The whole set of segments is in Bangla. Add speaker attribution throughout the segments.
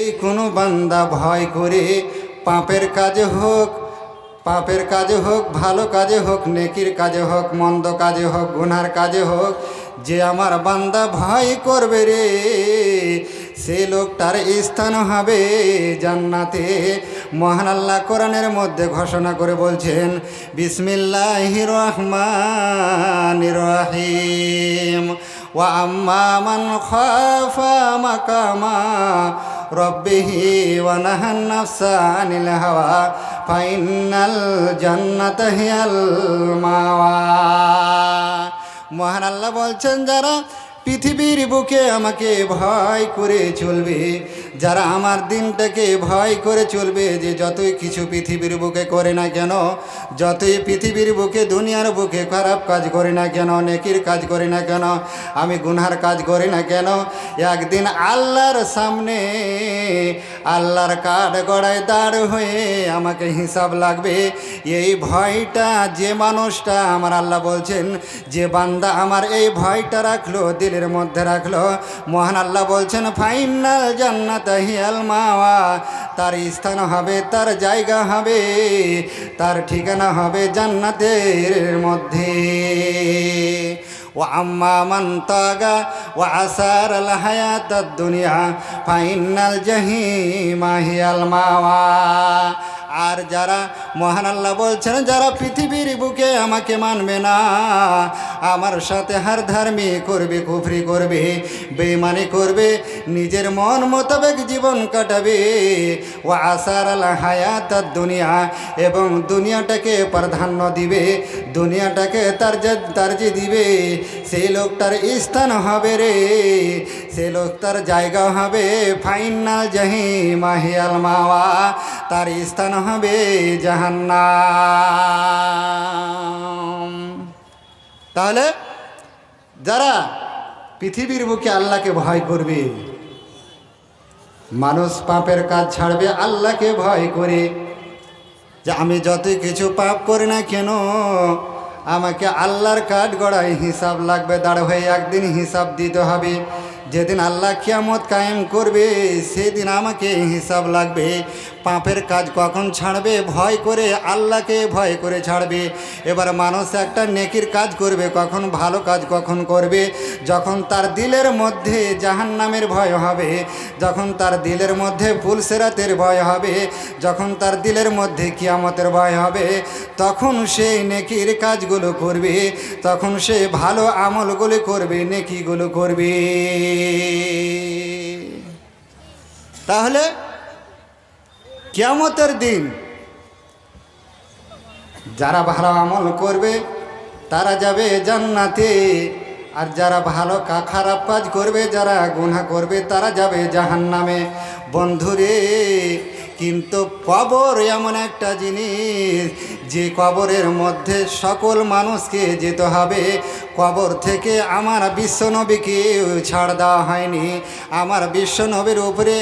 Speaker 1: যেই কোনো বান্দা ভয় করে। পাপের কাজে হোক, পাপের কাজে হোক, ভালো কাজে হোক, নেকির কাজে হোক, মন্দ কাজে হোক, গুনার কাজে হোক, যে আমার বান্দা ভয় করবে রে, সে লোকটার স্থান হবে জান্নাতে। মহান আল্লাহ কোরআনের মধ্যে ঘোষণা করে বলছেন বিসমিল্লাহ রহমান রহিম। ওয়া আম্মা মান খাফা মাকামা রব্বিহি ونهى النفس عن الهوى হাওয়া ফাইনাল هي মাওয়া। মহান আল্লাহ বলছেন, যারা পৃথিবীর বুকে আমাকে ভয় করে চলবে যারা আমার দিনটাকে ভয় করে চলবে যে যতই কিছু পৃথিবীর বুকে করে না কেন, যতই পৃথিবীর বুকে, দুনিয়ার বুকে খারাপ কাজ করি না কেন, নেকির কাজ করি না কেন, আমি গুনহার কাজ করি না কেন, একদিন আল্লাহর সামনে আল্লাহর কাঠ গড়ায় দাঁড় হয়ে আমাকে হিসাব লাগবে। এই ভয়টা যে মানুষটা, আমার আল্লাহ বলছেন, যে বান্দা আমার এই ভয়টা রাখল, দিলের মধ্যে রাখল, মহান আল্লাহ বলছেন, ফাইনাল জান্নাত হিয়াল মাওয়া তার স্থান হবে তার জায়গা হবে তার ঠিকানা হবে জান্নাতের মধ্যে وأما من طغى وعسار الحياة الدنيا فإن الجحيم هي المأوى আর যারা মহান আল্লাহ বলছেন, যারা পৃথিবীর বুকে আমাকে মানবে না, আমার সাথে হার ধার্মী করবে, কুফরি করবে বেমানি করবে, নিজের মন মোতাবেক জীবন কাটাবে। ও আসার আল্লাহ হায়াত দুনিয়া, এবং দুনিয়াটাকে প্রাধান্য দিবে, দুনিয়াটাকে তার তার যে দিবে। সেই লোকটার স্থান হবে রে, সেই লোকটার জায়গা হবে ফাইনাল জাহি মাহিয়াল মাওয়া। তার স্থান হবে জাহান্নাম। তাহলে যারা পৃথিবীর বুকে আল্লাহকে ভয় করবে, মানুষ পাপের কাজ ছাড়বে আল্লাহকে ভয় করে, যে আমি যতই কিছু পাপ করি না কেন, আমাকে আল্লাহর কাঠ গড়ায় হিসাব লাগবে, দাঁড় হয়ে একদিন হিসাব দিতে হবে। যেদিন আল্লাহ কিয়ামত কায়েম করবে, সেদিন আমাকে হিসাব লাগবে। পাপের কাজ কখন ছাড়বে? ভয় করে আল্লাহকে ভয় করে ছাড়বে। এবার মানুষ একটা নেকির কাজ করবে, কখন ভালো কাজ কখন করবে? যখন তার দিলের মধ্যে জাহান নামের ভয় হবে, যখন তার দিলের মধ্যে ফুলসেরাতের ভয় হবে, যখন তার দিলের মধ্যে কিয়ামতের ভয় হবে তখন সে নেকির কাজগুলো করবে, তখন সে ভালো আমলগুলো করবে, নেকিগুলো করবে। তাহলে কেমতের দিন যারা ভালো আমল করবে, তারা যাবে জান্নাতে, আর যারা ভালো কা খারাপ কাজ করবে, যারা গুনাহ করবে, তারা যাবে জাহান্নামে। বন্ধুরে কিন্তু কবর এমন একটা জিনিস, যে কবরের মধ্যে সকল মানুষকে যেতে হবে। কবর থেকে আমার বিশ্বনবীকে ছাড় দেওয়া হয়নি। আমার বিশ্বনবীর উপরে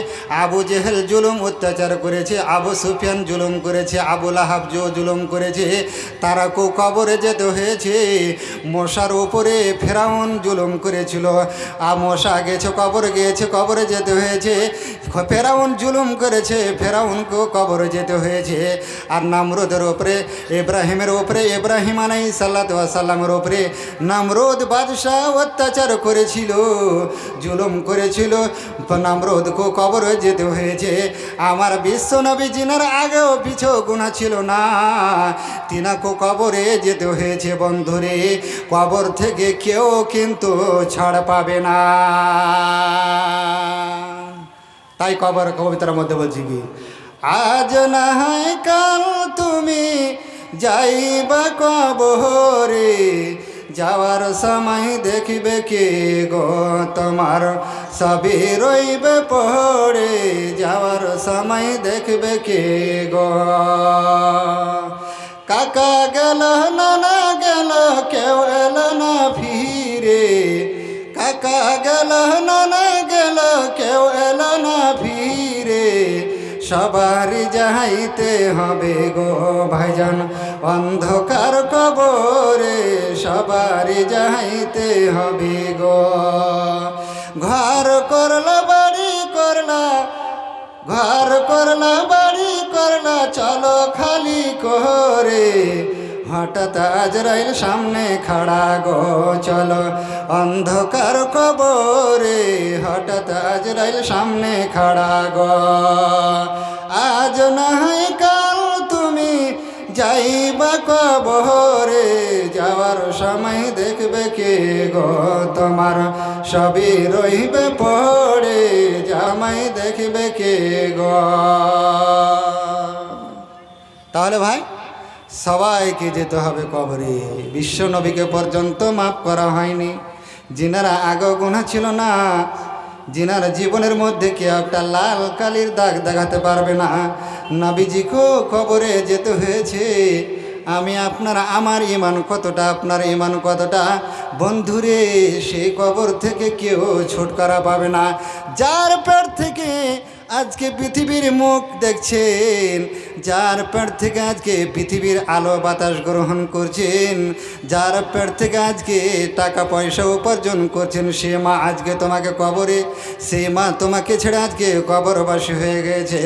Speaker 1: আবু জেহেল জুলুম অত্যাচার করেছে, আবু সুফিয়ান জুলুম করেছে আবুল আহাব জো জুলুম করেছে, তারা কো কবরে যেতে হয়েছে। মশার উপরে ফেরাউন জুলুম করেছিল। আর মশা গেছে, কবরে গিয়েছে কবরে যেতে হয়েছে। ফেরাউন জুলুম করেছে ফেরাউনকেও কবরে যেতে হয়েছে আর নামরোদের ওপরে ইব্রাহিমের ওপরে ইব্রাহিম আলাই সাল্লাত সাল্লামের ওপরে নামরোদ বাদশাহ অত্যাচার করেছিল জুলুম করেছিল নামরোদকে কবরে যেতে হয়েছে আমার বিশ্বনবী জিনার আগেও পিছু গুণা ছিল না। তিনাকে কবরে যেতে হয়েছে বন্ধুরে। কবর থেকে কেউ কিন্তু ছাড় পাবে না। তাই কবর কবিতার মধ্যে বলছি কি? আজ না হয় কাল তুমি যাইবা কবরে যাওয়ার সময় দেখবে কে গো তোমার? সবে রইবে পড়ে যাওয়ার সময় দেখবে কে গো? কাকা গেল না গেল, কেউ এলো না ফিরে। কাকা গেল না গেল, কেউ সবার যাইতে হবে গো ভাইজান। অন্ধকার কবরে সবার যাইতে হবে গো। ঘর করলা, বাড়ি করলা, ঘর করলা, বাড়ি করলা, চলো খালি করে হঠাৎ আজরাইল সামনে খাড়া গো, চলো অন্ধকার কবরে হঠাৎ আজরাইল সামনে খাড়া গো। আজ না হয় কাল তুমি যাইবা কবরে, যাওয়ার সময় দেখবে কে গো? তোমার সবই রইবে পড়ে, জামাই দেখবে কে গো? তাহলে ভাই, সবাইকে যেতে হবে কবরে। বিশ্ব নবীকে পর্যন্ত মাফ করা হয়নি। যিনারা আগে গুণা ছিল না। জিনার জীবনের মধ্যে কেউ একটা লাল কালির দাগ দেখাতে পারবে না। নবীজিকেও খবরে যেতে হয়েছে। আমি আপনার, আমার ইমান কতটা, আপনার ইমান কতটা? বন্ধুরে, সেই কবর থেকে কেউ ছুটকারা পাবে না। যার পেট থেকে আজকে পৃথিবীর মুখ দেখছেন, যার পেট থেকে আজকে পৃথিবীর আলো বাতাস গ্রহণ করছেন, যার পেট থেকে আজকে টাকা পয়সা উপার্জন করছেন, সে মা আজকে তোমাকে কবরে, সে মা তোমাকে ছেড়ে আজকে কবরবাসী হয়ে গেছে।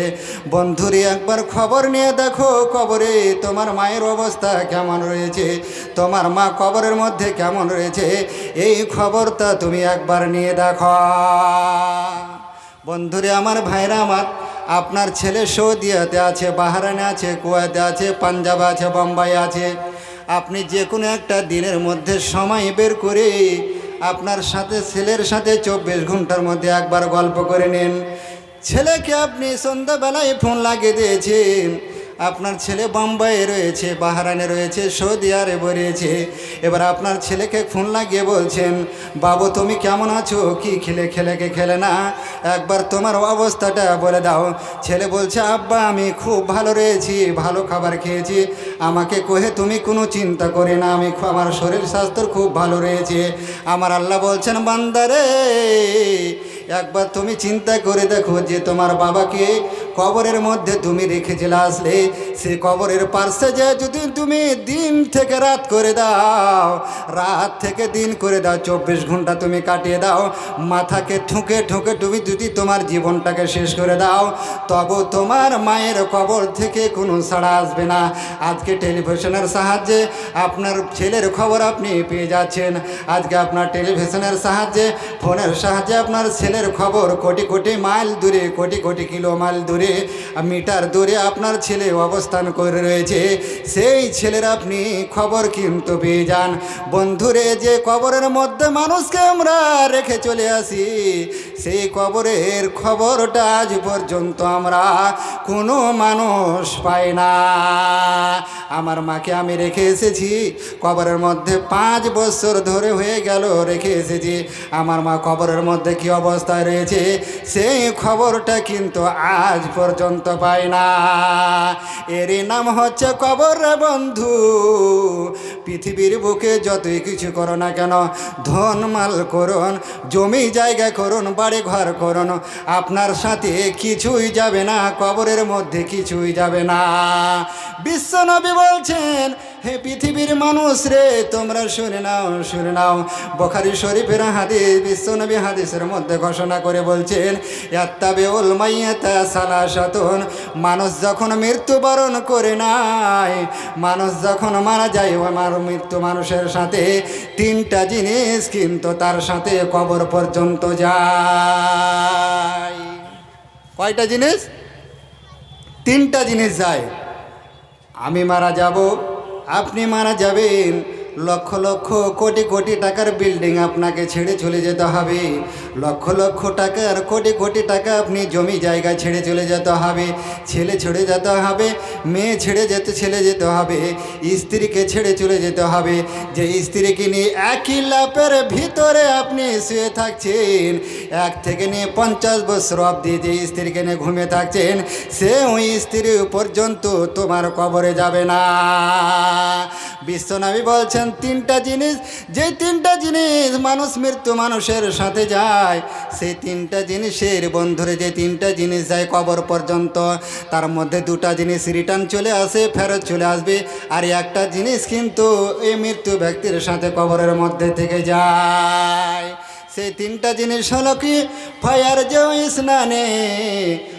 Speaker 1: বন্ধুরে, একবার খবর নিয়ে দেখো কবরে, তোমার মায়ের অবস্থা কেমন রয়েছে? তোমার মা কবরের মধ্যে কেমন রয়েছে? এই খবরটা তুমি একবার নিয়ে দেখো। বন্ধুরে, আমার ভাইরা, আমার আপনার ছেলে সৌদিয়াতে আছে বাহারানে আছে, কুয়াতে আছে, পাঞ্জাব আছে বোম্বাই আছে। আপনি যে কোনো একটা দিনের মধ্যে সময় বের করে আপনার সাথে, ছেলের সাথে চব্বিশ ঘণ্টার মধ্যে একবার গল্প করে নিন। ছেলেকে আপনি সন্ধ্যাবেলায় ফোন লাগিয়ে দিয়েছেন। আপনার ছেলে বোম্বাইয়ে রয়েছে বাহারানে রয়েছে, সৌদি আরবে রয়েছে। এবার আপনার ছেলেকে ফোন লাগিয়ে বলছেন, বাবু, তুমি কেমন আছো? কি খেলে খেলেকে খেলে না? একবার তোমার অবস্থাটা বলে দাও। ছেলে বলছে, আব্বা, আমি খুব ভালো রয়েছি, ভালো খাবার খেয়েছি। আমাকে কহে, তুমি কোনো চিন্তা করে না, আমি আমার শরীর স্বাস্থ্য খুব ভালো রয়েছে। আমার আল্লাহ বলছেন বান্দারে একবার তুমি চিন্তা করে দেখো যে তোমার বাবাকে কবরের মধ্যে তুমি রেখে চলে আসলে। সে কবরের পার্শ্বে যে যদি তুমি দিন থেকে রাত করে দাও, রাত থেকে দিন করে দাও, চব্বিশ ঘণ্টা তুমি কাটিয়ে দাও, মাথাকে ঠুকে ঠুকে তুমি যদি তোমার জীবনটাকে শেষ করে দাও, তবু তোমার মায়ের কবর থেকে কোনো সাড়া আসবে না। আজকে টেলিভিশনের সাহায্যে আপনার ছেলের খবর আপনি পেয়ে যাচ্ছেন। আজকে আপনার টেলিভিশনের সাহায্যে, ফোনের সাহায্যে আপনার ছেলের খবর কোটি কোটি মাইল দূরে, কোটি কোটি কিলো মাইল দূরে, মিটার দূরে আপনার ছেলে অবস্থান করে রয়েছে। সেই ছেলের আপনি খবর কিন্তু পেয়ে যান। বন্ধুরে, যে কবরের মধ্যে মানুষকে আমরা রেখে চলে আসি, সেই কবরের খবরটা আজ পর্যন্ত আমরা কোনো মানুষ পাই না। আমার মাকে আমি রেখে এসেছি। কবরের মধ্যে পাঁচ বছর ধরে হয়ে গেল রেখে এসেছি। আমার মা কবরের মধ্যে কি অবস্থায় রয়েছে সেই খবরটা কিন্তু আজ পর্যন্ত পাই না। এরই নাম হচ্ছে কবর বন্ধু। পৃথিবীর বুকে যতই কিছু করো না কেন, ধন মাল করুন, জমি জায়গা করুন, বাড়ি ঘর করুন, আপনার সাথে কিছুই যাবে না, কবরের মধ্যে কিছুই যাবে না। বিশ্বনবী বলছেন, হে পৃথিবীর মানুষ রে, তোমরা শুনে নাও শুনে নাও। বখারি শরীফের হাদিস, বিশ্বনবী হাদিসের মধ্যে ঘোষণা করে বলছেন ইয়াত্তাবে উল মাইয়াতা সালাসাতুন। মানুষ যখন মৃত্যুবরণ করে নাই মানুষ যখন মারা যায় আমার মৃত্যু মানুষের সাথে তিনটা জিনিস কিন্তু তার সাথে কবর পর্যন্ত যায়। কয়টা জিনিস? তিনটা জিনিস যায়। আমি মারা যাব আপনি মারা যাবেন। লক্ষ লক্ষ কোটি কোটি টাকার বিল্ডিং আপনাকে ছেড়ে চলে যেতে হবে। লক্ষ লক্ষ টাকার কোটি কোটি টাকা আপনি জমি জায়গা ছেড়ে চলে যেতে হবে। ছেলে ছেড়ে যেতে হবে, মেয়ে ছেড়ে যেতে ছেড়ে যেতে হবে, স্ত্রীকে ছেড়ে চলে যেতে হবে। যে স্ত্রীকে নিয়ে একই লাপের ভিতরে আপনি শুয়ে থাকছেন, এক থেকে নিয়ে পঞ্চাশ বছর অবধি যে স্ত্রীকে নিয়ে ঘুমিয়ে থাকছেন, সে ওই স্ত্রী পর্যন্ত তোমার কবরে যাবে না। বিশ্বনবী বলছেন, তিনটা জিনিস, যে তিনটা জিনিস মানুষ মৃত্যু মানুষের সাথে যায়, সেই তিনটা জিনিসের বন্ধুরে যে তিনটা জিনিস যায় কবর পর্যন্ত, তার মধ্যে দুটা জিনিস রিটার্ন চলে আসে, ফেরত চলে আসবে, আর একটা জিনিস কিন্তু এই মৃত্যু ব্যক্তির সাথে কবরের মধ্যে থেকে যায়। সেই তিনটা জিনিস হলো কি? ফায়ার যে স্নানে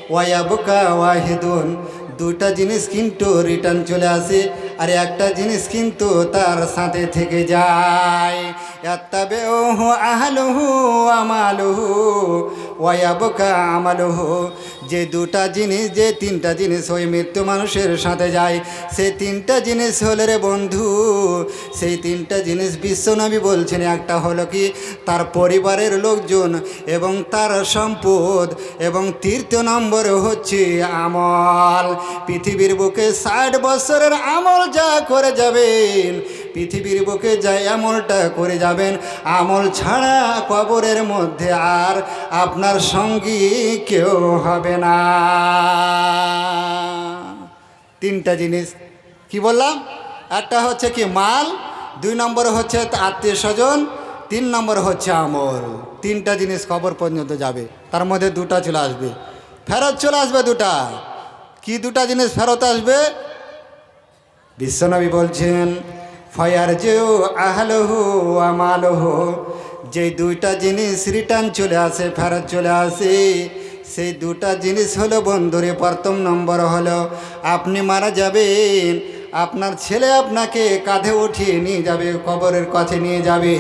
Speaker 1: ওয়াবুকা ওয়াহিদুন দুটা জিনিস কিন্তু রিটার্ন চলে আসে, আর একটা জিনিস কিন্তু তার সাথে থেকে যায়। এত্তাবে ওহু আহলহু আমালহু ওয়াবকা আমালুহু। যে দুটা জিনিস, যে তিনটা জিনিস ওই মৃত্যু মানুষের সাথে যায়। সেই তিনটা জিনিস হলে রে বন্ধু, সেই তিনটা জিনিস বিশ্বনবী বলছেন, একটা হলো কি তার পরিবারের লোকজন এবং তার সম্পদ এবং তৃতীয় নম্বরে হচ্ছে আমল। পৃথিবীর বুকে ষাট বছরের আমল যা করে যাবেন পৃথিবীর বুকে যা আমলটা করে যাবেন। আমল ছাড়া কবরের মধ্যে আর আপনার সঙ্গী কেউ হবে না। তিনটা জিনিস। কি বললাম? একটা হচ্ছে কি মাল, দুই নম্বর হচ্ছে আত্মীয় স্বজন, তিন নম্বর হচ্ছে আমল। তিনটা জিনিস কবর পর্যন্ত যাবে। তার মধ্যে দুটা চলে আসবে। ফেরত চলে আসবে দুটা। কি দুটা জিনিস ফেরত আসবে? বিশ্বনবী বলছেন ফয়ার যেও আহলহু আমালহু যে দুইটা জিনিস রিটার্ন চলে আসে, ফেরত চলে আসে, সেই দুটা জিনিস হলো বন্ধুরে, প্রথম নম্বর হলো আপনি মারা যাবেন, আপনার ছেলে আপনাকে কাঁধে উঠিয়ে নিয়ে যাবে, কবরের কাছে নিয়ে যাবে,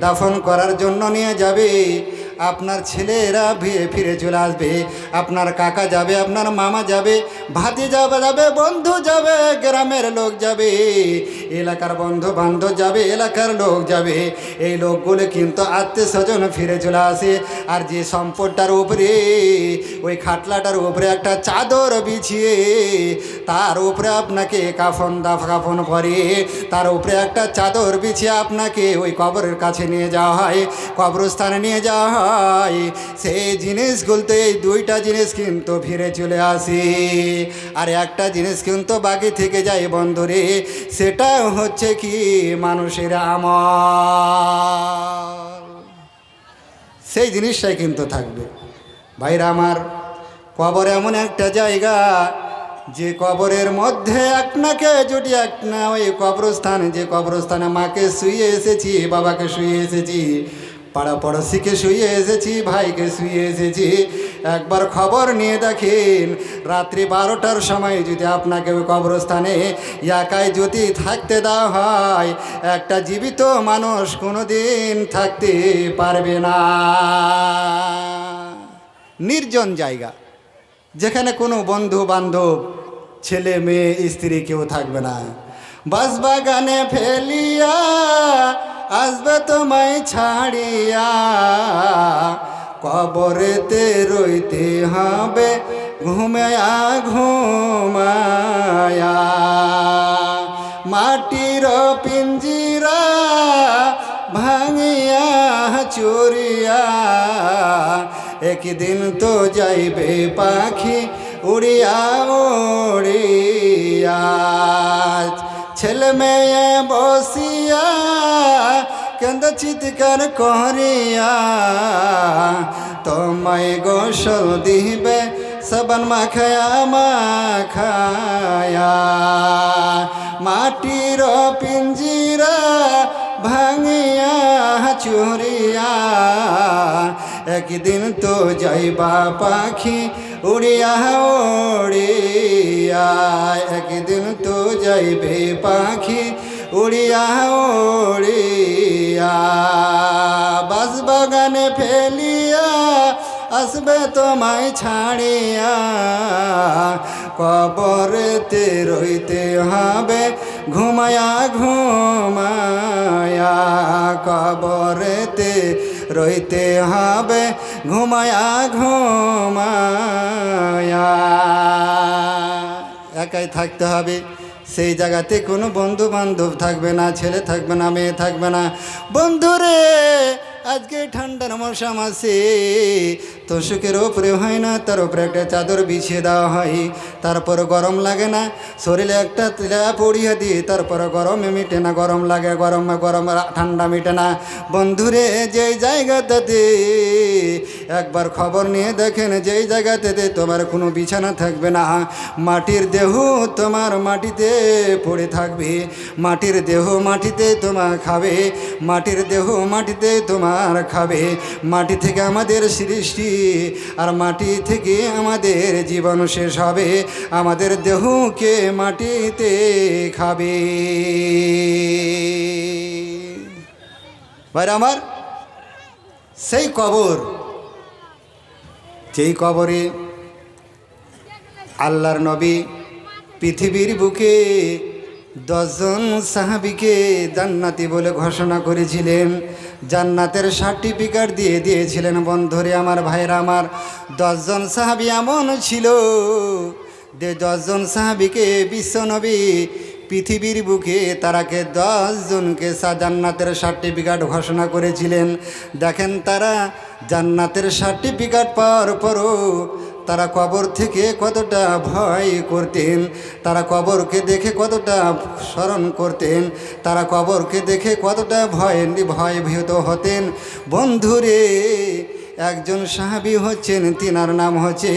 Speaker 1: দাফন করার জন্য নিয়ে যাবে আপনার ছেলেরা ফিরে ফিরে চলে আসবে। আপনার কাকা যাবে, আপনার মামা যাবে, ভাতি যাবে যাবে, বন্ধু যাবে, গ্রামের লোক যাবে, এলাকার বন্ধু বান্ধব যাবে, এলাকার লোক যাবে। এই লোকগুলো কিন্তু আত্মীয় স্বজন ফিরে চলে আসে। আর যে সম্পদটার উপরে, ওই খাটলাটার উপরে একটা চাদর বিছিয়ে, তার উপরে আপনাকে কাফন দা কাফন পরে তার উপরে একটা চাদর বিছিয়ে আপনাকে ওই কবরের কাছে নিয়ে যাওয়া হয়। কবরস্থানে নিয়ে যাওয়া হয়। সেই জিনিসগুলোতে এই দুইটা জিনিস কিন্তু ফিরে চলে আসে। আর একটা জিনিস কিন্তু বাকি থেকে যায় বন্ধুরে সেটা হচ্ছে কি মানুষের আমার সেই জিনিসটাই কিন্তু থাকবে। ভাইরা আমার, কবর এমন একটা জায়গা, যে কবরের মধ্যে আপনাকে যদি এক না ওই কবরস্থানে, যে কবরস্থানে মাকে শুয়ে এসেছি, বাবাকে শুয়ে এসেছি পাড়া পড়শিকে শুয়ে এসেছি, ভাইকে শুয়ে এসেছি। একবার খবর নিয়ে দেখেন, রাত্রি বারোটার সময় যদি আপনাকে কবরস্থানে একাই যদি থাকতে দেওয়া হয়, একটা জীবিত মানুষ কোনো দিন থাকতে পারবে না। নির্জন জায়গা, যেখানে কোনো বন্ধু বান্ধব ছেলে, মেয়ে, স্ত্রী কেউ থাকবে না। বাসবাগানে ফেলিয়া আসবে তোমায় ছাড়িয়া। কবরেতে রইতে হবে, ঘুমায়া ঘুমায়া। মাটির পিঞ্জিরা ভাঙিয়া চুরিয়া, একদিন তো যাইবে পাখি উড়িয়া উড়িয়া। ছেলে মেয়ে বসিয়া কেন্দ্র চিৎকার করিয়া, তোমায় গোসল দিবে, সবন মাখায়া মাখায়া। মাটির পিঞ্জিরা ভাঙিয়া, চুরিয়া, একদিন তো যাইবা পাখি উড়িয়া উড়িয়া, একদিন তো যাইবে পাখি। উড়িয়া উড়িয়া, বাস বাগানে ফেলিয়া আসবে তোমায় ছাড়িয়া। কবরেতে রইতে হবে, ঘুমায়া ঘুমায়া, কবরেতে রইতে হবে ঘুমায়া ঘুমায়া। একাই থাকতে হবে। সেই জায়গাতে কোনো বন্ধু বান্ধব থাকবে না, ছেলে থাকবে না, মেয়ে থাকবে না। বন্ধুরে আজকে ঠান্ডার মশা মাসে তোষকের ওপরে হয় না, তার উপরে একটা চাদর বিছিয়ে দেওয়া হয়। তারপর গরম লাগে না, শরীরে একটা তিলা পড়িয়ে দিয়ে তারপর গরমে মিটে না, গরম লাগে, গরম গরম, ঠান্ডা মিটে না। বন্ধুরে, যেই জায়গাটাতে, একবার খবর নিয়ে দেখেন, যেই জায়গাতে তোমার কোনো বিছানা থাকবে না। মাটির দেহ তোমার মাটিতে পড়ে থাকবে, মাটির দেহ মাটিতে তোমার খাবে, মাটির দেহ মাটিতে তোমার খাবে। মাটি থেকে আমাদের সৃষ্টি আর মাটি থেকে আমাদের জীবন শেষ হবে। আমাদের দেহকে মাটিতে খাবে। ভাই আমার, সেই কবর, যেই কবরে আল্লাহর নবী পৃথিবীর বুকে দশজন সাহাবিকে জান্নাতি বলে ঘোষণা করেছিলেন। জান্নাতের সার্টিফিকেট দিয়ে দিয়েছিলেন বন্ধুরে আমার ভাইরা আমার। দশজন সাহাবি এমন ছিল যে দশজন সাহাবিকে বিশ্বনবী পৃথিবীর বুকে তারাকে দশজনকে সা জান্নাতের সার্টিফিকেট ঘোষণা করেছিলেন। দেখেন তারা জান্নাতের সার্টিফিকেট পাওয়ার পরও তারা কবর থেকে কতটা ভয় করতেন, তারা কবরকে দেখে কতটা স্মরণ করতেন, তারা কবরকে দেখে কতটা ভয় ভয়ভীত হতেন। বন্ধুরে একজন সাহাবি হচ্ছেন, তিনার নাম হচ্ছে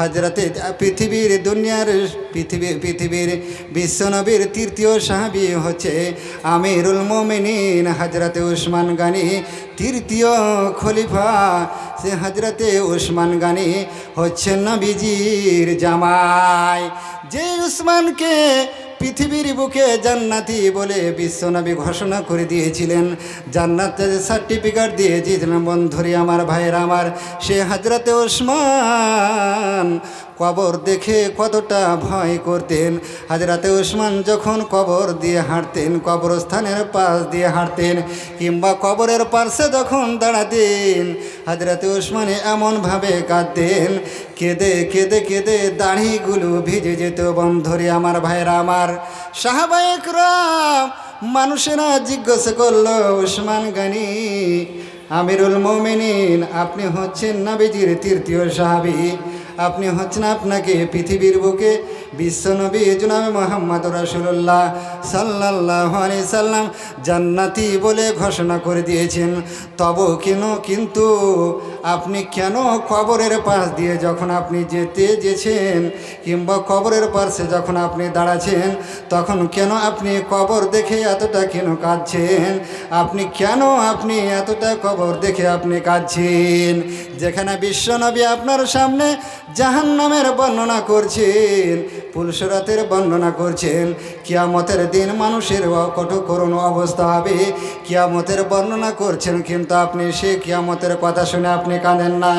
Speaker 1: হাজরাতে পৃথিবীর দুনিয়ার পৃথিবী, পৃথিবীর বিশ্বনবীর তৃতীয় সাহাবি হচ্ছে আমিরুল মোমিনিন। হাজরাতে উসমান গানি তৃতীয় খলিফা। সে হাজরাতে উসমান গানি হচ্ছেন নবীজির জামাই। যে উসমানকে পৃথিবীর বুকে জান্নাতি বলে বিশ্বনবী ঘোষণা করে দিয়েছিলেন। জান্নাতের সার্টিফিকেট দিয়ে দিয়েছিলেন, বন্ধুরি আমার ভাইয়ের আমার, সে হাজরাতে ওসমান কবর দেখে কতটা ভয় করতেন। হাজরাতে উসমান যখন কবর দিয়ে হাঁটতেন, কবরস্থানের পাশ দিয়ে হাঁটতেন কিংবা কবরের পার্শ্বে যখন দাঁড়াতেন, হাজরাতে ওসমানে এমনভাবে কাঁদতেন, কেঁদে কেঁদে কেঁদে দাড়িগুলো ভিজে যেত বন্ধরে আমার ভাইয়েরা আমার। সাহাবায়করাম মানুষেরা জিজ্ঞাসা করল, উসমান গানি, আমিরুল মোমিনিন, আপনি হচ্ছেন নাবিজির তৃতীয় সাহাবি। আপনি হচ্ছেন আপনাকে পৃথিবীর বুকে বিশ্বনবী জুনাবে মোহাম্মদ রাসুল্লাহ সাল্লাহ আলি সাল্লাম জান্নাতি বলে ঘোষণা করে দিয়েছেন। তব কেন কিন্তু আপনি কেন কবরের পাশ দিয়ে যখন আপনি যেতে যেছেন কিংবা কবরের পাশে যখন আপনি দাঁড়াছেন তখন কেন আপনি কবর দেখে এতটা কেন কাঁদছেন? আপনি কেন আপনি এতটা কবর দেখে আপনি কাঁদছেন? যেখানে বিশ্বনবী আপনার সামনে জাহান নামের বর্ণনা করছেন পুলসরাতের বর্ণনা করছেন, কিয়ামতের দিন মানুষের করুণ অবস্থা হবে। কিয়ামতের বর্ণনা করছেন, কিন্তু আপনি সে কিয়ামতের কথা শুনে আপনি কাঁদেন না।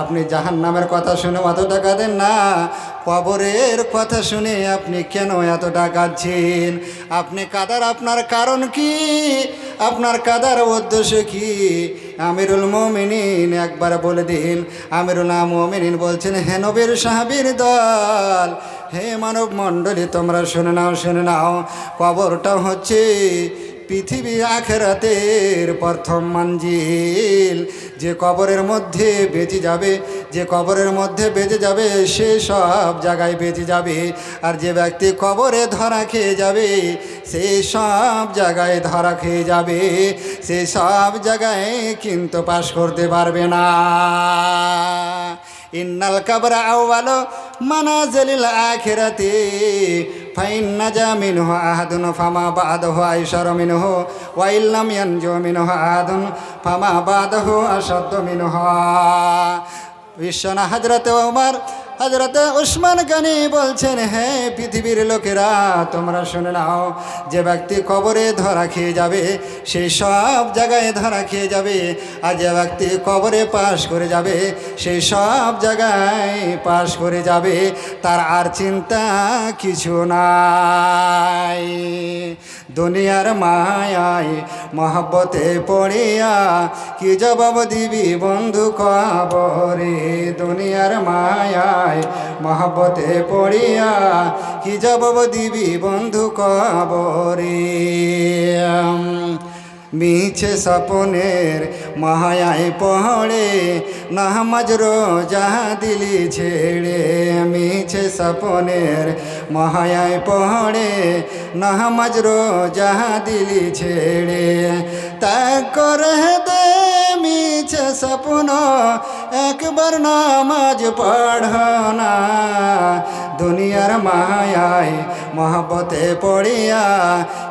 Speaker 1: আপনি জাহান নামের কথা শুনে অতটা কাঁদেন না। কবরের কথা শুনে আপনি কেন এতটা কাঁদছেন? আপনি কাদার আপনার কারণ কি? আপনার কাদার উদ্দেশ্য কি? আমিরুল মোমিনিন একবার বলে দিন। আমিরুল মোমিনিন বলছেন, হে নবীর সাহাবীর দল হে মানব মণ্ডলী, তোমরা শুনে নাও শুনে নাও। কবরটা হচ্ছে, পৃথিবী আখেরাতের প্রথম মঞ্জিল। যে কবরের মধ্যে বেঁচে যাবে, যে কবরের মধ্যে বেঁচে যাবে, সে সব জায়গায় বেঁচে যাবে। আর যে ব্যক্তি কবরে ধরা খেয়ে যাবে, সে সব জায়গায় ধরা খেয়ে যাবে। সে সব জায়গায় কিন্তু পাশ করতে পারবে না। ইন্নাল কাবরা আউ্বাল মানাজিল আখিরাতি ফাইন নাজা মিনহু আহাদুন, ফামা বাদাহু আইশার মিনহু, ওয়া ইল্লাম ইয়ানজু মিনহু আহাদুন, ফামা বাদাহু আসাদ্দু মিনহু। বিশ্বনা হজরত ওমর হজরত উসমান গানি বলছেন হ্যাঁ পৃথিবীর লোকেরা, তোমরা শুনে নাও, যে ব্যক্তি কবরে ধরা খেয়ে যাবে সেই সব জায়গায় ধরা খেয়ে যাবে, আর যে ব্যক্তি কবরে পাশ করে যাবে সেই সব জায়গায় পাশ করে যাবে, তার আর চিন্তা কিছু নাই। দুনিয়ার মায়ায় মহব্বতে পড়িয়া কি জবাব দিবি বন্ধু কবরে? দুনিয়ার মায়ায় মহব্বতে পড়িয়া কি জবাব দিবি বন্ধু কবরে? মিছে স্বপনের মায়ায় পড়ে, নামাজ রোজা দিলি ছেড়ে। মিছে স্বপনের মায়ায় পড়ে, নামাজ রোজা দিলি ছেড়ে। তা করে দে মিছে স্বপ্ন একবার নামাজ পড়ো না। দুনিয়ার মায়ায় মহাবতে পড়িয়া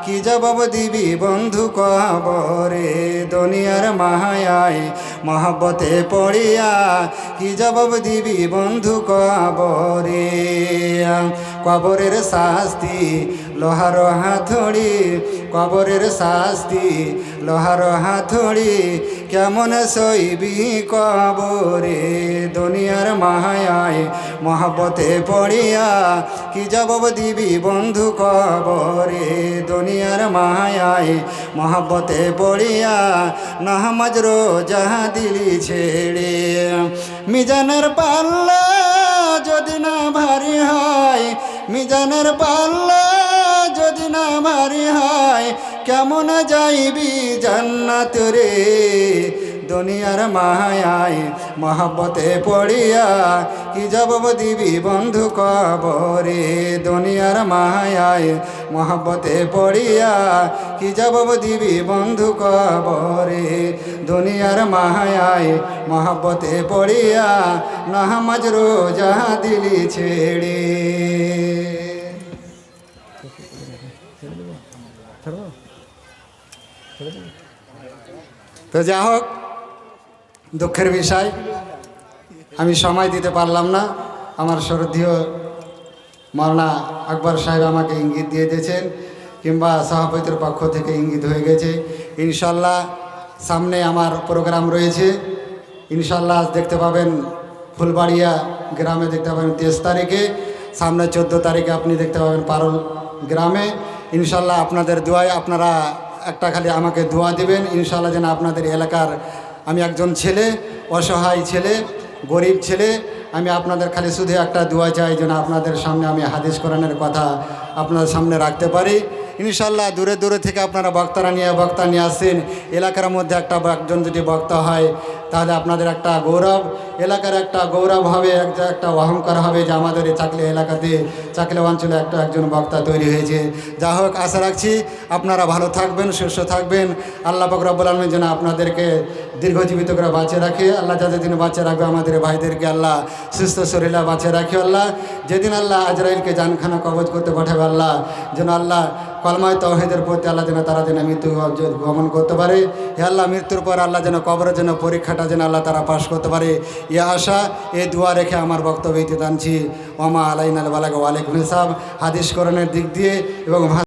Speaker 1: কি জবাব দিবি বন্ধু কবরে? দুনিয়ার মাহায় মহাবতে পড়িয়া কি জবাব দিবি বন্ধু কবরে? কবরের শাস্তি লোহার হাথড়ি কবরের শাস্তি লোহার হাথড়ি কেমন সইবি কবরে? দুনিয়ার মাহায় মহাবতে পড়িয়া কি জবাব দিবি বন্ধু কবরে দুনিয়ার মায়ায় মহাবতে পড়িয়া নামাজ রোজা দিলি ছেড়ে। মিজানের পাল্লা যদি না ভারী হয়, মিজানের পাল্লা যদি না ভারী হয়, কেমন যাইবি জান্নাত রে? দুনিয়ার মায়ায় মহাব্বতে পড়িয়া, কি জবাব দিবি বন্ধু কবরে? দুনিয়ার মায়ায় মহাব্বতে পড়িয়া, কি জবাব দিবি বন্ধু কবরে? দুনিয়ার মায়ায় মহাব্বতে পড়িয়া, নামাজ রোজা দিলি ছেড়ে। তো যা হোক দুঃখের বিষয়। আমি সময় দিতে পারলাম না। আমার শ্রদ্ধীয় মরনা আকবর সাহেব আমাকে ইঙ্গিত দিয়ে দিয়েছেন কিংবা সভাপতির পক্ষ থেকে ইঙ্গিত হয়ে গেছে। ইনশাল্লাহ সামনে আমার প্রোগ্রাম রয়েছে। ইনশাল্লাহ দেখতে পাবেন ফুলবাড়িয়া গ্রামে দেখতে পাবেন তেইশ তারিখে। সামনে চোদ্দ তারিখে আপনি দেখতে পাবেন পারল গ্রামে। ইনশাল্লাহ আপনাদের দোয়ায় আপনারা একটা খালি আমাকে দোয়া দিবেন। ইনশাল্লাহ যেন আপনাদের এলাকার আমি একজন ছেলে, অসহায় ছেলে, গরিব ছেলে, আমি আপনাদের খালি শুধু একটা দোয়া চাই যেন আপনাদের সামনে আমি হাদিস কোরআনের কথা আপনাদের সামনে রাখতে পারি। ইনশাল্লাহ দূরে দূরে থেকে আপনারা বক্তারা নিয়ে বক্তা নিয়ে আসেন। এলাকার মধ্যে একটা একজন যদি বক্তা হয় তাহলে আপনাদের একটা গৌরব, এলাকার একটা গৌরব হবে একটা একটা অহংকার হবে যে আমাদের এই চাকলি এলাকাতে, চাকলি অঞ্চলে একটা একজন বক্তা তৈরি হয়েছে। যা হোক, আশা রাখছি আপনারা ভালো থাকবেন, সুস্থ থাকবেন। আল্লাহ রব্বুল আলমী যেন আপনাদেরকে দীর্ঘজীবিত করে বাঁচিয়ে রাখে। আল্লাহ যাদের দিন বাঁচিয়ে রাখবে আমাদের ভাইদেরকে, আল্লাহ সুস্থ শরীরে বাঁচিয়ে রাখে, আল্লাহ। যেদিন আল্লাহ আজরাইলকে জানখানা কবজ করতে পাঠাবে, আল্লাহ যেন আল্লাহ কলমায় তহিদের প্রতি আল্লাহ যেন তারা যেন মৃত্যু গমন করতে পারে। হে আল্লাহ, মৃত্যুর পর আল্লাহ যেন কবরের যেন পরীক্ষাটা যেন আল্লাহ তারা পাশ করতে পারে। এ আশা এ দোয়া রেখে আমার বক্তব্য ইতি টানছি। ওমা আলাইন আল বালাক ওয়ালাইকুম সাহেব হাদিস করণের দিক দিয়ে এবং